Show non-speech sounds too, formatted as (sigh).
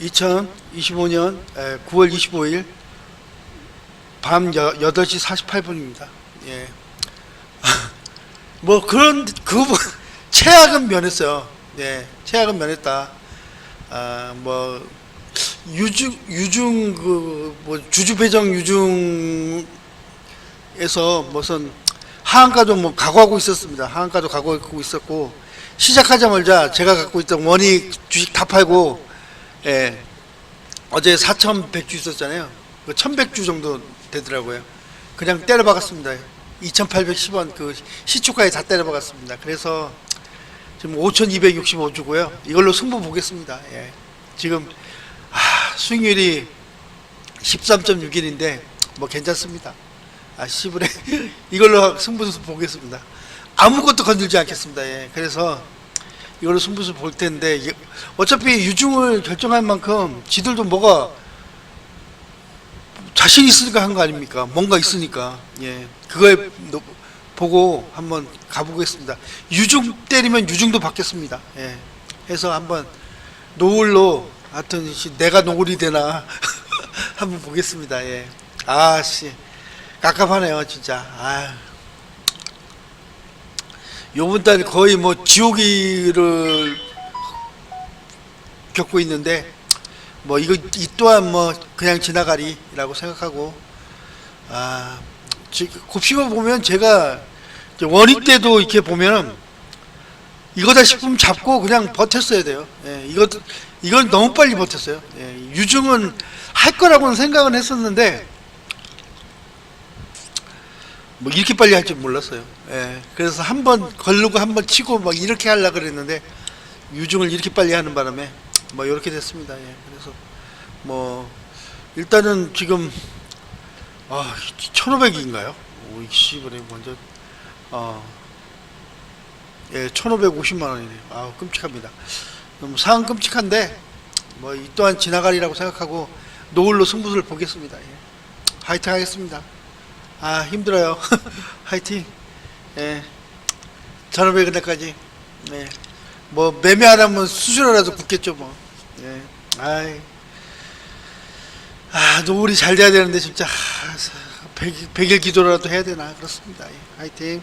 2025년 9월 25일 밤 8시 48분입니다. 예. (laughs) 뭐 그런 그 부- (laughs) 최악은 면했어요. 예. 최악은 면했다. 아, 뭐 유중 유중 그 뭐 주주 배정 유중에서 무슨 하한가도 뭐 각오하고 있었습니다. 하한가도 각오하고 있었고 시작하자마자 제가 갖고 있던 원익 주식 다 팔고 예. 어제 4,100주 있었잖아요. 그 1,100주 정도 되더라고요. 그냥 때려박았습니다. 2,810원 그 시초가에 다 때려박았습니다. 그래서 지금 5,265주고요. 이걸로 승부 보겠습니다. 예. 지금 아, 수익률이 13.61인데 뭐 괜찮습니다. 아, 시불에 (laughs) 이걸로 승부수 보겠습니다. 아무것도 건들지 않겠습니다. 예. 그래서 이걸로 승부수 볼 텐데 어차피 유중을 결정할 만큼 지들도 뭐가 자신 있으니까 한 거 아닙니까? 뭔가 있으니까 예 노- 보고 한번 가보겠습니다. 유중 때리면 유중도 받겠습니다. 예 해서 한번 노을로 하여튼 씨, 내가 노을이 되나 (laughs) 한번 보겠습니다. 예 아씨 깝깝하네요 진짜 아. 요번 달 거의 뭐 지옥이를 겪고 있는데 뭐 이거 이 또한 뭐 그냥 지나가리라고 생각하고 아 지- 곱씹어 보면 제가 원익 때도 이렇게 보면 이거다 싶으면 잡고 그냥 버텼어야 돼요. 예, 이것 이건 너무 빨리 버텼어요. 예, 유중은 할 거라고는 생각은 했었는데 뭐 이렇게 빨리 할 줄 몰랐어요. 예, 그래서 한 번 걸르고 한 번 치고 막 이렇게 하려 그랬는데 유중을 이렇게 빨리 하는 바람에 뭐 이렇게 됐습니다. 예, 그래서 뭐 일단은 지금 아 1,500인가요? 오이 씨발에 먼저 어 예, 1,550만 원이네요. 아 끔찍합니다. 너무 상황 끔찍한데 뭐 이 또한 지나가리라고 생각하고 노을로 승부를 보겠습니다. 예. 화이팅 하겠습니다. 아 힘들어요. (laughs) 화이팅. 예. 전업의 그날까지. 네. 뭐 매매하려면 수수료라도 붙겠죠 뭐. 예. 아이. 아 노을이 잘 돼야 되는데 진짜 아, 백, 백일 기도라도 해야 되나 그렇습니다. 예. 화이팅.